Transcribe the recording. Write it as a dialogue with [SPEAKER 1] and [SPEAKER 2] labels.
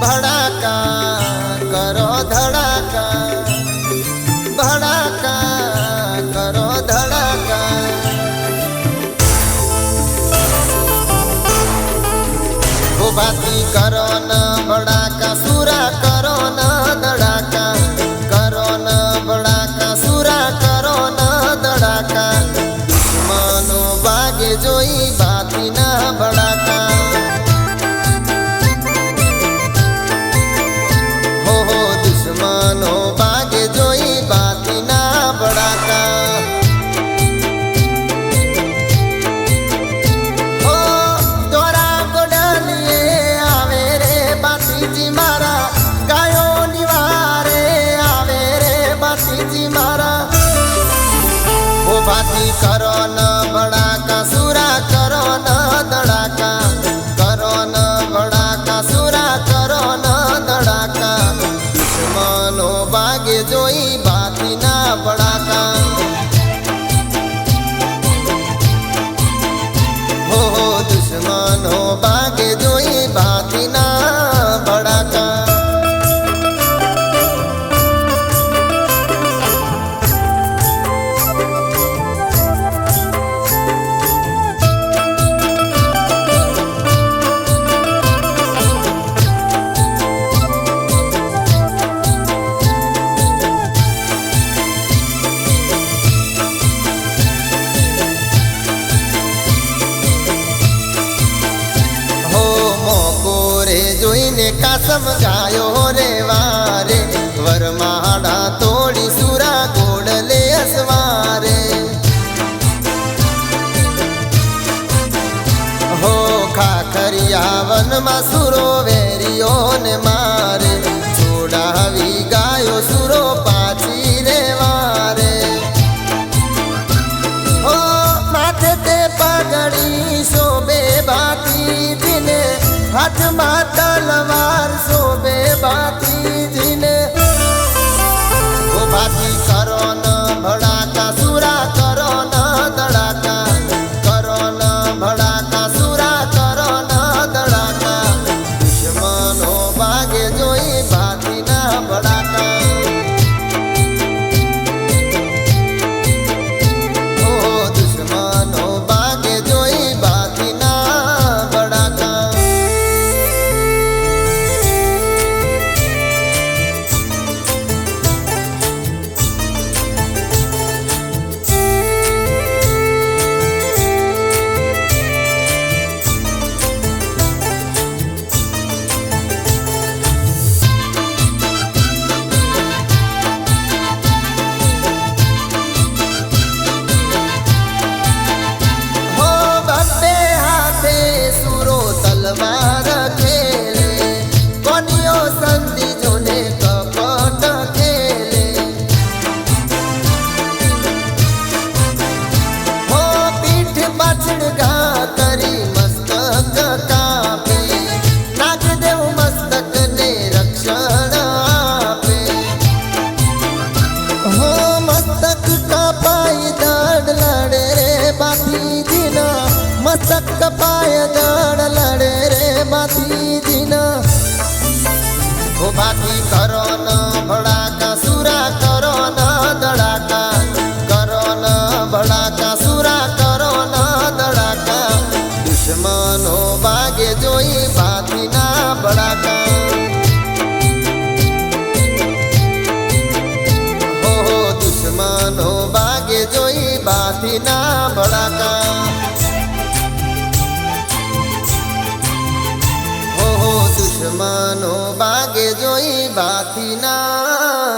[SPEAKER 1] ભડાકા કરો ધડાકા. ભડાકા કરો ધડાકા. ઉભાતી કરો ન ભડાકા. બાતી કરો ન ભડાકા, સુરા કરો ન ધડાકા, કરો ન ભડાકા, સુરા કરો ન ધડાકા. દુશ્મનો ભાગે જોઈ બાતી જોઈને સમજાયો રે વારે. વરમાડા તોડી સુરા ગોડલે અસવારે. હો ખાખરિયા વનમાં સુરો વેરીઓને મારે હાથમાં તલવાર શોભે તલવાર ખેલે, કોનીઓ સંધિ જોને કપટ ખેલે. હો પીઠ પાછળ ઘા કરી મસ્તક કાપી નાગ દેવ મસ્તક ને રક્ષણ આપે. હો મસ્તક કપાઈ દડ લડે રે બાતીજીના મસ્તક કપાય દડ બાતી કરો ન, ભડાકા, સુરા કરો ન ધડાકા કરો ન, ભડાકા, સુરા કરો ન ધડાકા દુશ્મનો ભાગે જોઈ ભડાકા. દુશ્મનો ભાગે જોઈ બાથીના ભડાકા. દુશ્મનો બાગે જોઈ બાથીના.